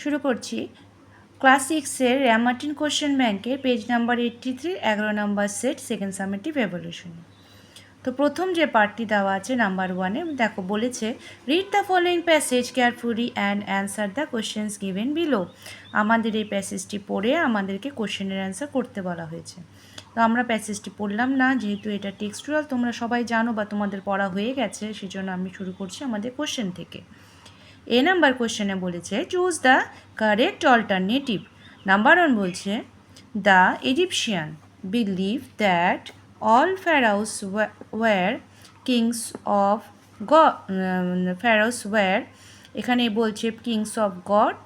শুরু করছি। ক্লাস সিক্সের র্যামার্টিন কোশ্চেন ব্যাংকের পেজ নাম্বার এইট্টি থ্রি, এগারো number set, second summative evaluation. তো প্রথম যে পার্টটি দেওয়া আছে, নাম্বার ওয়ানে দেখো বলেছে read the following passage carefully and answer the questions given below আমাদের এই প্যাসেজটি পড়ে আমাদেরকে কোশ্চেনের অ্যান্সার করতে বলা হয়েছে। তো আমরা প্যাসেজটি পড়লাম না, যেহেতু এটা টেক্সচুয়াল তোমরা সবাই জানো বা তোমাদের পড়া হয়ে গেছে, সেজন্য আমি শুরু করছি আমাদের কোশ্চেন থেকে। এ নাম্বার কোশ্চেনে বলেছে choose the correct alternative number one বলছে the Egyptian believe that all pharaohs were kings of গ ফ্যারাউস ওয়ার এখানে বলছে kings of god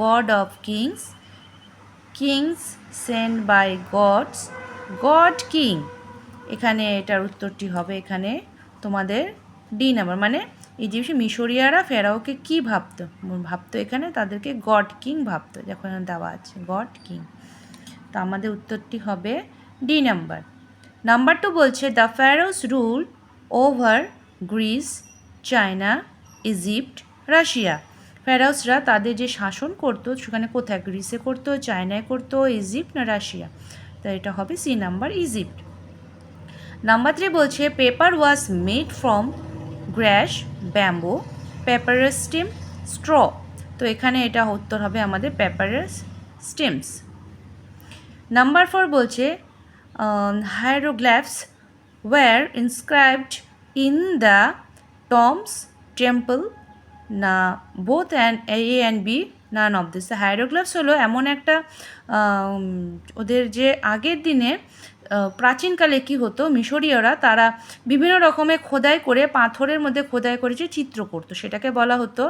god of kings kings send by gods god king এখানে এটার উত্তরটি হবে এখানে তোমাদের ডি নাম্বার মানে ইজিপসি মিশরিয়ারা ফেরাওকে কি ভাবতো? ভাবতো এখানে তাদেরকে গড কিং ভাবতো যখন দেওয়া আছে, গড কিং। তো আমাদের উত্তরটি হবে ডি নাম্বার। নাম্বার টু বলছে, the pharaohs rule over Greece, China, Egypt, Russia. ফেরাউসরা তাদের যে শাসন করতো, সেখানে কোথায়? গ্রিসে করতো, চায়নায় করতো, ইজিপ্ট না রাশিয়া? তো এটা হবে C number Egypt. Number three বলছে, paper was made from grass, bamboo, papyrus stem, straw. তো এখানে এটা উত্তর হবে আমাদের পেপারাস স্টিমস। নাম্বার ফোর বলছে hieroglyphs were inscribed in the tombs temple না both and A and B none of this hieroglyphs হলো এমন একটা ওদের যে আগের দিনে প্রাচীনকালে কি হতো, মিশরীয়রা তারা বিভিন্ন রকমের খোদাই করে, পাথরের মধ্যে খোদাই করে যে চিত্র করতো, সেটাকে বলা হতো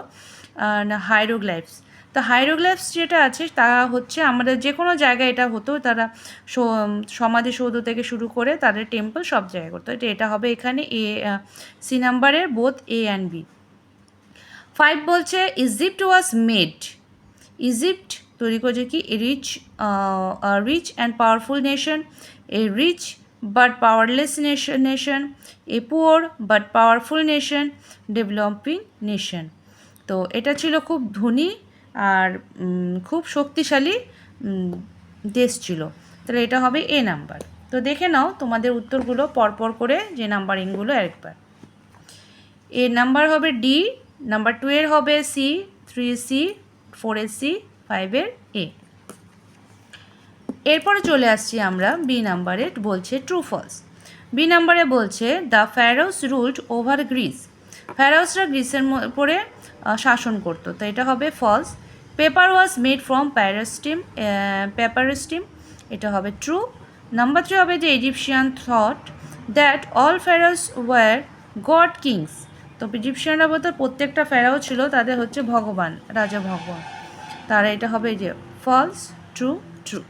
হাইরোগ্লাইফস তো হাইরোগ্লাইফস যেটা আছে, তা হচ্ছে আমাদের যে কোনো জায়গায় এটা হতো, তারা সমাধিসৌধ থেকে শুরু করে তাদের টেম্পল সব জায়গায় করতো। এটা হবে এখানে এ সি নাম্বারের both A and B five বলছে ইজিপ্ট ওয়াজ মেড ইজিপ্ট তৈরি করেছে কি? A rich rich and powerful nation a rich but powerless nation nation a poor but powerful nation developing nation তো এটা ছিল খুব ধনী আর খুব শক্তিশালী দেশ ছিল। তাহলে এটা হবে এ নাম্বার তো দেখে নাও তোমাদের উত্তরগুলো পরপর করে যে নাম্বারিংগুলো একবার এ নাম্বার হবে ডি নাম্বার টু এর হবে সি থ্রি সি ফোরের সি ফাইভের এ। এরপরে চলে আসছি আমরা বি নাম্বারে, বলছে ট্রু ফলস বি নাম্বারে বলছে the pharaohs ruled over Greece ফ্যারোসরা গ্রিসের উপরে শাসন করতো। তো এটা হবে false paper was made from papyrus stem paper stem এটা হবে ট্রু নাম্বার থ্রি হবে যে Egyptian thought that all pharaohs were god kings তো ইজিপশিয়ানরা বলতে প্রত্যেকটা ফেরাও ছিল তাদের হচ্ছে ভগবান, রাজা ভগবান। তারা এটা হবে যে ফলস ট্রু ট্রু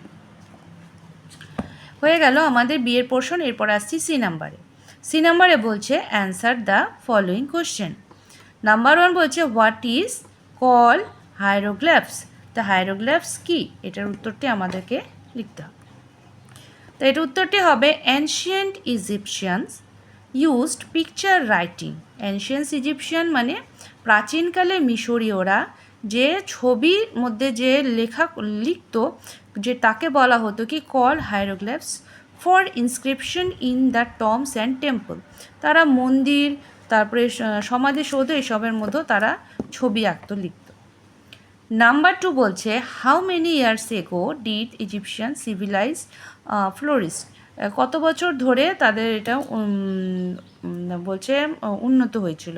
হয়ে গেল আমাদের বিয়ের পোর্শন এরপর আসছি সি নাম্বারে সি নাম্বারে বলছে answer the following question number one বলছে what is call hieroglyphs the hieroglyphs কি? এটার উত্তরটি আমাদেরকে লিখতে হবে। তো এটার উত্তরটি হবে ancient Egyptians used picture writing ancients Egyptian মানে প্রাচীনকালে মিশরীয়রা যে ছবির মধ্যে যে লেখা লিখত, যে তাকে বলা হতো কি call hieroglyphs for inscription in the tombs and temple তারা মন্দির, তারপরে সমাধিসৌধ এসবের মধ্যেও তারা ছবি আঁকতো, লিখত। নাম্বার টু বলছে how many years ago did Egyptian civilize flourished কত বছর ধরে তাদের এটা বলছে উন্নত হয়েছিল।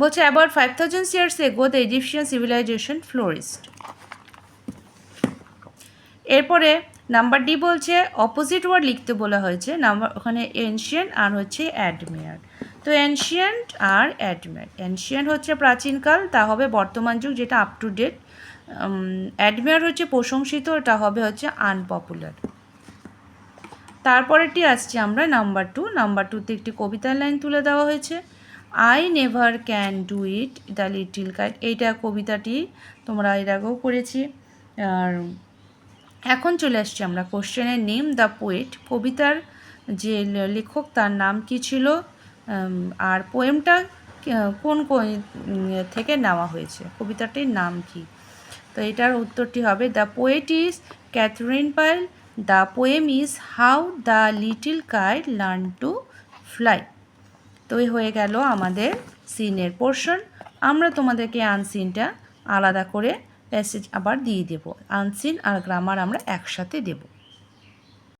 বলছে about five thousand years ago the Egyptian civilization flourished এরপরে নাম্বার ডি বলছে অপোজিট ওয়ার্ড লিখতে বলা হয়েছে, নাম্বার, ওখানে এনশিয়েন্ট আর হচ্ছে অ্যাডমিয়ার তো এনশিয়েন্ট আর অ্যাডমিয়ার এনশিয়েন্ট হচ্ছে প্রাচীনকাল, তা হবে বর্তমান যুগ, যেটা আপ টু ডেট অ্যাডমিয়ার হচ্ছে প্রশংসিত এটা হবে হচ্ছে আনপপুলার তারপরেরটি আসছি আমরা নাম্বার টু। নাম্বার টুতে একটি কবিতার লাইন তুলে দেওয়া হয়েছে। I never can do it, the little kite. এইটা কবিতাটি তোমরা এর আগেও করেছি আর এখন চলে আসছি আমরা কোশ্চেনের নেম দ্য পোয়েট। কবিতার যে লেখক তার নাম কি ছিল? আর পোয়েমটা কোন থেকে নেওয়া হয়েছে? কবিতাটির নাম কি? তো এটার উত্তরটি হবে, the poet is Katherine Pyle the poem is how the little kite learn to fly তো হয়ে গেল আমাদের সিনের পোর্শন আমরা তোমাদেরকে আনসিনটা আলাদা করে প্যাসেজ আবার দিয়ে দেব। আনসিন আর গ্রামার আমরা একসাথে দেবো।